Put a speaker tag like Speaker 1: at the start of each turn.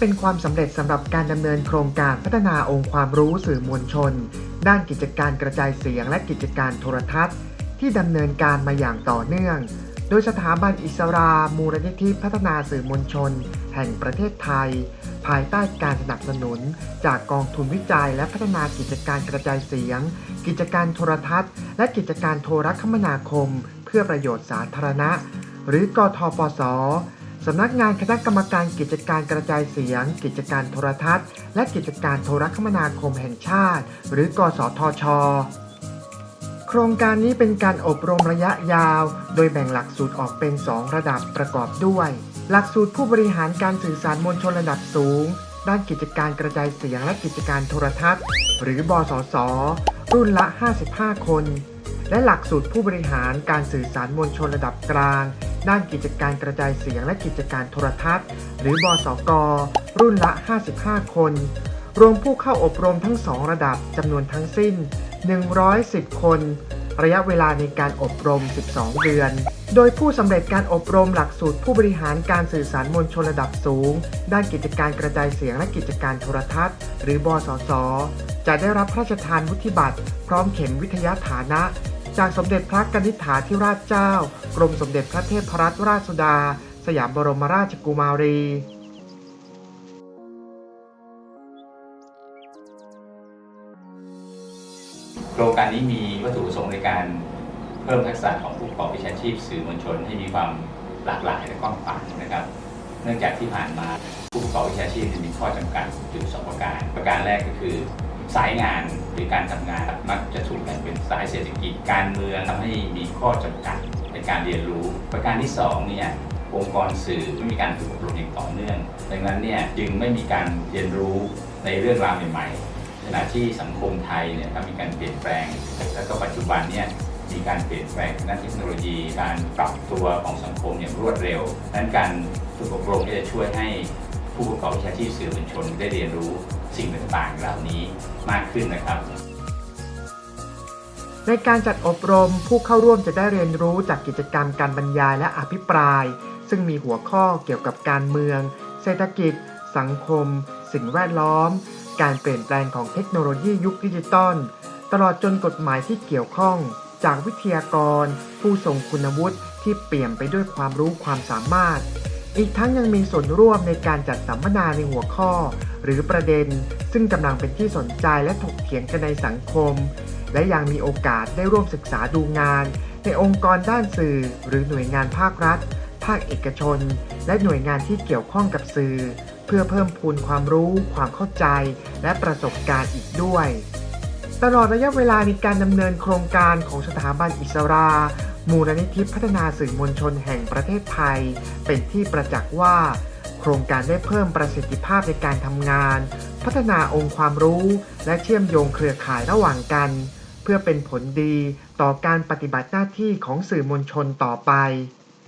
Speaker 1: เป็นความสำเร็จสำหรับการดำเนินโครงการพัฒนาองค์ความรู้สื่อมวลชน ด้านกิจการกระจายเสียงและกิจการโทรทัศน์ ที่ดำเนินการมาอย่างต่อเนื่อง โดยสถาบันอิสรามูลนิธิพัฒนาสื่อมวลชน แห่งประเทศไทย ภายใต้การสนับสนุน จากกองทุนวิจัยและพัฒนากิจการกระจายเสียง กิจการโทรทัศน์ และกิจการโทรคมนาคม เพื่อประโยชน์สาธารณะ หรือกทปส สำนักงานคณะกรรมการกิจการกระจายเสียง กิจการโทรทัศน์ และกิจการโทรคมนาคมแห่งชาติ หรือ กสทช โครงการนี้เป็นการอบรมระยะยาว โดยแบ่งหลักสูตรออกเป็น 2 ระดับประกอบด้วย หลักสูตรผู้บริหารการสื่อสารมวลชนระดับสูง ด้านกิจการกระจายเสียงและกิจการโทรทัศน์ หรือบสส รุ่นละ 55 คน และหลักสูตรผู้บริหารการสื่อสารมวลชนระดับกลาง ด้านกิจการกระจายเสียงและกิจการโทรทัศน์ หรือบสกรุ่นละ 55 คน รวมผู้เข้าอบรมทั้ง 2 ระดับจำนวนทั้งสิ้น 110 คน ระยะเวลาในการอบรม 12 เดือน โดยผู้สำเร็จการอบรมหลักสูตรผู้บริหารการสื่อสารมวลชนระดับสูง ด้านกิจการกระจายเสียงและกิจการโทรทัศน์ หรือบสสจะได้รับพระราชทานวุฒิบัตร พร้อมเข็มวิทยาฐานะ จากสมเด็จพระกนิษฐาธิราชเจ้า กรมสมเด็จพระเทพรัตนราชสุดา สยามบรมราชกุมารี
Speaker 2: โครงการนี้มีวัตถุประสงค์ในการเพิ่มทักษะของผู้ประกอบวิชาชีพสื่อมวลชนให้มีความหลากหลายและกว้างขวางนะครับ เนื่องจากที่ผ่านมาผู้ประกอบวิชาชีพมีข้อจำกัดอยู่สองประการ ประการแรกก็คือ สายงานหรือการทำงานมักจะถูกแบ่งเป็นสายเศรษฐกิจการเมืองทำให้มีข้อจำกัดในการเรียนรู้ ประการที่สองเนี่ยองค์กรสื่อไม่มีการฝึกอบรมอย่างต่อเนื่อง ดังนั้นเนี่ยจึงไม่มีการเรียนรู้ในเรื่องราวใหม่ๆ ขณะที่สังคมไทยเนี่ยก็มีการเปลี่ยนแปลง แล้วก็ปัจจุบันเนี่ยมีการเปลี่ยนแปลงทางด้านเทคโนโลยี การปรับตัวของสังคมอย่างรวดเร็วดังนั้นการฝึกอบรมก็จะช่วยให้ ผู้ประกอบวิชาชีพสื่อมวลชนได้เรียนรู้สิ่งต่างๆเหล่านี้มากขึ้นนะครับ
Speaker 1: ในการจัดอบรมผู้เข้าร่วมจะได้เรียนรู้จากกิจกรรมการบรรยายและอภิปราย ซึ่งมีหัวข้อเกี่ยวกับการเมือง เศรษฐกิจ สังคม สิ่งแวดล้อม การเปลี่ยนแปลงของเทคโนโลยียุคดิจิตอลตลอดจนกฎหมายที่เกี่ยวข้อง จากวิทยากร ผู้ทรงคุณวุฒิที่เปี่ยมไปด้วยความรู้ความสามารถ อีกทั้งยังมีส่วนร่วมในการจัดสัมมนาในหัวข้อ หรือประเด็น ซึ่งกำลังเป็นที่สนใจและถกเถียงกันในสังคม และยังมีโอกาสได้ร่วมศึกษาดูงาน ในองค์กรด้านสื่อ หรือหน่วยงานภาครัฐ ภาคเอกชน และหน่วยงานที่เกี่ยวข้องกับสื่อ เพื่อเพิ่มพูนความรู้ ความเข้าใจ และประสบการณ์อีกด้วยตลอดระยะเวลาในการดำเนินโครงการของสถาบันอิสรา มูลนิธิพัฒนาสื่อมวลชนแห่งประเทศไทย เป็นที่ประจักษ์ว่า โครงการได้เพิ่มประสิทธิภาพในการทำงาน พัฒนาองค์ความรู้ และเชื่อมโยงเครือข่ายระหว่างกัน เพื่อเป็นผลดีต่อการปฏิบัติหน้าที่ของสื่อมวลชนต่อไป